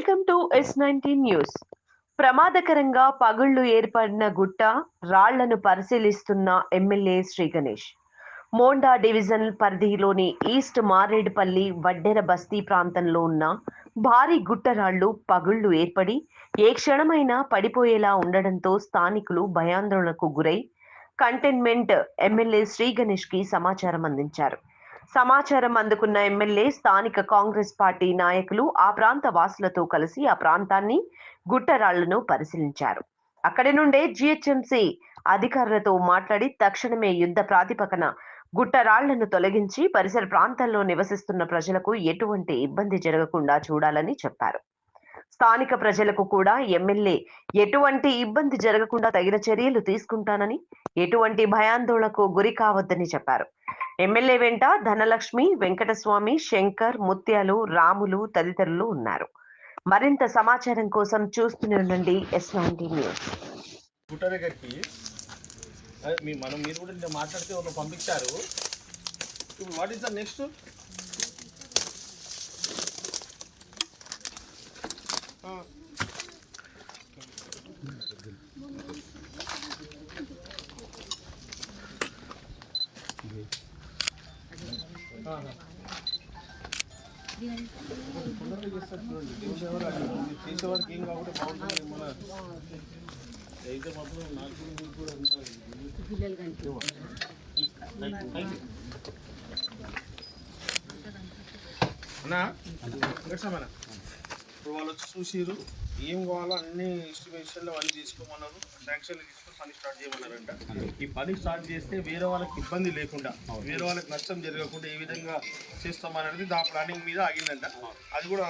Welcome to S nineteen news ప్రమాదకరంగా పగుళ్ళు ఏర్పడిన గుట్ట రాళ్ళను పరిశీలిస్తున్న ఎమ్మెల్యే శ్రీ గణేష్. మోండా డివిజన్ పరిధిలోని ఈస్ట్ మారేడుపల్లి వడ్డెర బస్తీ ప్రాంతంలో ఉన్న భారీ గుట్టరాళ్ళు పగుళ్ళు ఏర్పడి ఏ క్షణమైనా పడిపోయేలా ఉండడంతో స్థానికులు భయాందోళనకు గురై కంటైన్మెంట్ ఎమ్మెల్యే శ్రీ గణేష్కి సమాచారం అందించారు. సమాచారం అందుకున్న ఎమ్మెల్యే స్థానిక కాంగ్రెస్ పార్టీ నాయకులు ఆ ప్రాంత వాసులతో కలిసి ఆ ప్రాంతాన్ని గుట్టరాళ్ళను పరిశీలించారు. అక్కడి నుండే జిహెచ్ఎంసి అధికారులతో మాట్లాడి తక్షణమే యుద్ధ ప్రాతిపకన గుట్టరాళ్ళను తొలగించి పరిసర ప్రాంతాల్లో నివసిస్తున్న ప్రజలకు ఎటువంటి ఇబ్బంది జరగకుండా చూడాలని చెప్పారు. స్థానిక ప్రజలకు కూడా ఎమ్మెల్యే ఎటువంటి ఇబ్బంది జరగకుండా తగిన చర్యలు తీసుకుంటానని ఎటువంటి భయాందోళనకు గురి కావద్దని చెప్పారు. ఎమ్మెల్యే వెంట ధనలక్ష్మి వెంకటస్వామి శంకర్ ముత్యాలు రాములు తదితరులు ఉన్నారు. మరింత సమాచారం కోసం చూస్తూనే ఉండండి ఎస్ నైన్టీ న్యూస్. మీ మనం మీరు కూడా మాట్లాడితే ఒక పంపించారు. వాట్ ఈస్ ద నెక్స్ట్ చేసేవారికి ఏం కాబట్టి బాగుంటుంది మన అయితే మాత్రం నాకు మీకు కూడా అన్నా ఇప్పుడు వాళ్ళు వచ్చి చూసిరు ఏం కావాలో అన్ని ఎస్టిమేషన్లు అన్ని తీసుకోమన్నారు. శాంక్షన్లు తీసుకొని పని స్టార్ట్ చేయమన్నారంట. ఈ పని స్టార్ట్ చేస్తే వేరే వాళ్ళకి ఇబ్బంది లేకుండా వేరే వాళ్ళకి నష్టం జరగకుండా ఏ విధంగా చేస్తామనేది దా ప్లానింగ్ మీద ఆగిందంట. అది కూడా